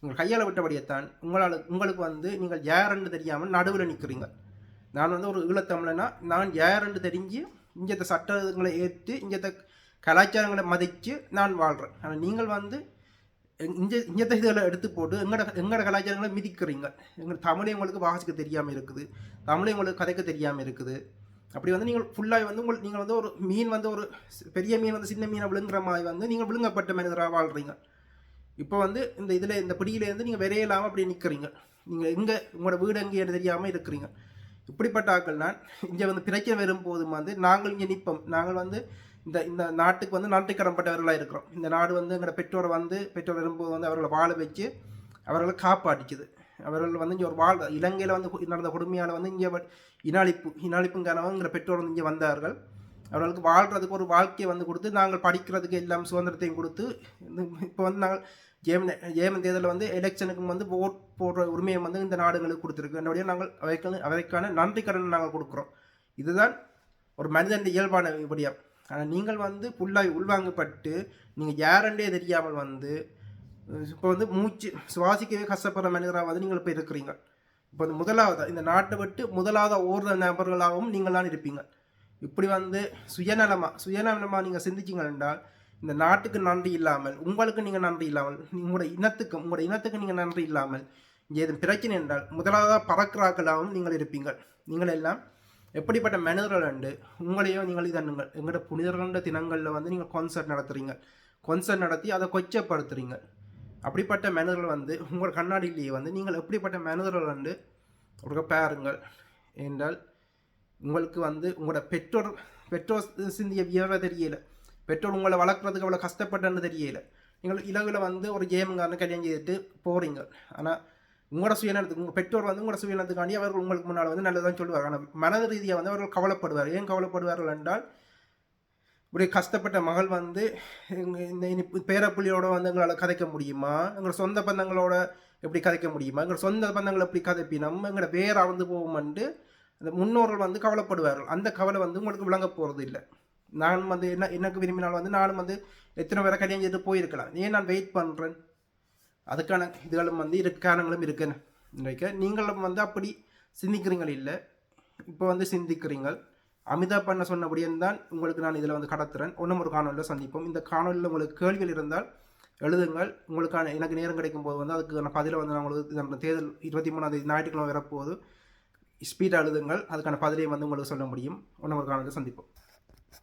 நீங்கள் கையால் விட்டபடியைத்தான் உங்களால் உங்களுக்கு வந்து நீங்கள் யாருன்னு தெரியாமல் நடுவில் நிற்கிறீங்க நான் வந்து ஒரு ஈழத்தமிழனா நான் யாருன்னு தெரிஞ்சு இங்கத்த சட்டங்களை ஏற்று இங்கத்த கலாச்சாரங்களை மதித்து நான் வாழ்கிறேன் ஆனால் நீங்கள் வந்து இங்கே இங்கத்த இதுகளை எடுத்து போட்டு எங்களோட எங்களோட கலாச்சாரங்களை மிதிக்கிறீங்க. எங்கள் தமிழை உங்களுக்கு வாசிக்க தெரியாமல் இருக்குது. தமிழை உங்களுக்கு கதைக்க தெரியாமல் இருக்குது. அப்படி வந்து நீங்கள் ஃபுல்லாக வந்து உங்கள் நீங்கள் வந்து ஒரு மீன் வந்து ஒரு பெரிய மீன் வந்து சின்ன மீனை விழுங்குற மாதிரி வந்து நீங்கள் விழுங்கப்பட்ட மனிதராக வாழ்கிறீங்க இப்போ வந்து இந்த இதில் இந்த பிடியிலேருந்து நீங்கள் விரையலாமல் அப்படி நிற்கிறீங்க நீங்கள் எங்கே உங்களோட வீடு எங்கே தெரியாமல் இருக்கிறீங்க. இப்படிப்பட்ட ஆக்கள் நான் இங்கே வந்து பிறக்க வரும்போதும் வந்து நாங்கள் இங்கே நிற்போம். நாங்கள் வந்து இந்த இந்த நாட்டுக்கு வந்து நாட்டுக்கடம்பட்டவர்களாக கடன்பட்டவர்களாக இருக்கிறோம். இந்த நாடு வந்து எங்களோட பெற்றோரை வந்து பெற்றோர் வரும்போது வந்து அவர்களை வாழ வச்சு அவர்களை காப்பாற்றிக்குது அவர்கள் வந்து இங்கே ஒரு வாழ் இலங்கையில் வந்து நடந்த கொடுமையால் வந்து இங்கே இனாளிப்பு இனாளிப்புங்காரவங்க எங்கள் பெற்றோர் வந்து இங்கே வந்தார்கள். அவர்களுக்கு வாழ்கிறதுக்கு ஒரு வாழ்க்கையை வந்து கொடுத்து நாங்கள் படிக்கிறதுக்கு எல்லாம் சுதந்திரத்தையும் கொடுத்து இப்போ வந்து நாங்கள் ஜேமன் ஜேமன் தேர்தலில் வந்து எலெக்ஷனுக்கும் வந்து ஓட் போடுற உரிமையை வந்து இந்த நாடுகளுக்கு கொடுத்துருக்கு. என்னுடைய நாங்கள் அவைக்கான அவைக்கான நன்றி கடன் நாங்கள் கொடுக்குறோம். இதுதான் ஒரு மனிதன் இயல்பான இப்படியா ஆனால் நீங்கள் வந்து ஃபுல்லாக உள்வாங்கப்பட்டு நீங்கள் யாருன்றே தெரியாமல் வந்து இப்போ வந்து மூச்சு சுவாசிக்கவே கஷ்டப்படுற மனிதராக வந்து நீங்கள் இப்போ இருக்கிறீங்க. இப்போ இந்த முதலாவது இந்த நாட்டை விட்டு முதலாவது ஓடுற நபர்களாகவும் நீங்கள் தான் இருப்பீங்க. இப்படி வந்து சுயநலமாக சுயநலமாக நீங்கள் சிந்திச்சிங்க என்றால் இந்த நாட்டுக்கு நன்றி இல்லாமல் உங்களுக்கு நீங்கள் நன்றி இல்லாமல் உங்களோட இனத்துக்கு உங்களோட இனத்துக்கு நீங்கள் நன்றி இல்லாமல் ஏதும் பிரச்சனை என்றால் முதலாவதாக பறக்கிறாக்களாகவும் நீங்கள் இருப்பீங்கள் நீங்கள் எல்லாம் எப்படிப்பட்ட மனிதர்கள் அண்டு உங்களையோ நீங்கள் இதண்ணுங்கள் எங்களோட புனிதர்கள தினங்களில் வந்து நீங்கள் கான்சர்ட் நடத்துகிறீங்க கான்சர்ட் நடத்தி அதை கொச்சப்படுத்துறீங்க. அப்படிப்பட்ட மனிதர்கள் வந்து உங்கள் கண்ணாடியிலேயே வந்து நீங்கள் எப்படிப்பட்ட மனிதர்கள் வந்து உங்களுக்கு பாருங்கள் என்றால் உங்களுக்கு வந்து உங்களோட பெற்றோர் பெற்றோர் சிந்திய வியவை தெரியல. பெற்றோர் உங்களை வளர்க்குறதுக்கு அவ்வளோ கஷ்டப்பட்டன்னு தெரியல. நீங்கள் இலகுல வந்து ஒரு கேமுங்காரனு கல்யாணம் செய்துட்டு போகிறீங்க ஆனால் உங்களோட சுயநலத்துக்கு உங்கள் பெற்றோர் வந்து உங்களோட சுயநலத்துக்காண்டி அவர்கள் உங்களுக்கு முன்னால் வந்து நல்லதான் சொல்லுவார் ஆனால் மனது ரீதியாக வந்து அவர்கள் கவலைப்படுவார் ஏன் கவலைப்படுவார்கள் என்றால் இப்படி கஷ்டப்பட்ட மகள் வந்து எங்கள் இந்த இனி பேரப்புள்ளியோட வந்து எங்களால் கதைக்க முடியுமா? எங்களோட சொந்த பந்தங்களோட எப்படி கதைக்க முடியுமா? எங்களோட சொந்த பந்தங்களை எப்படி கதைப்பினோம் எங்களோட பேர் அறந்து போவோம்ட்டு அந்த முன்னோர்கள் வந்து கவலைப்படுவார்கள். அந்த கவலை வந்து உங்களுக்கு விளங்க போகிறது இல்லை. நான் வந்து என்ன எனக்கு விரும்பினாலும் வந்து நானும் வந்து எத்தனை பேரை கல்யாணம் போயிருக்கலாம். ஏன் நான் வெயிட் பண்ணுறேன் அதுக்கான இதுகளும் வந்து இருக்கு காரணங்களும் இருக்குன்னு. இன்றைக்கு நீங்களும் வந்து அப்படி சிந்திக்கிறீங்கள் இல்லை. இப்போ வந்து சிந்திக்கிறீங்கள். அமிதாப் பண்ண சொன்னபடியே தான் உங்களுக்கு நான் இதில் வந்து கடத்துறேன். ஒன்றும் ஒரு காணொலியில் சந்திப்போம். இந்த காணொலியில் உங்களுக்கு கேள்விகள் இருந்தால் எழுதுங்கள். உங்களுக்கான எனக்கு நேரம் கிடைக்கும் போது வந்து அதுக்கான பதிலை வந்து நான் உங்களுக்கு நம்ம தேர்தல் இருபத்தி மூணாம் தேதி ஞாயிற்றுக்கிழமை வரப்போது ஸ்பீடாக எழுதுங்கள். அதுக்கான பதிலையும் வந்து உங்களுக்கு சொல்ல முடியும். ஒன்றும் ஒரு காணொலியில் சந்திப்போம்.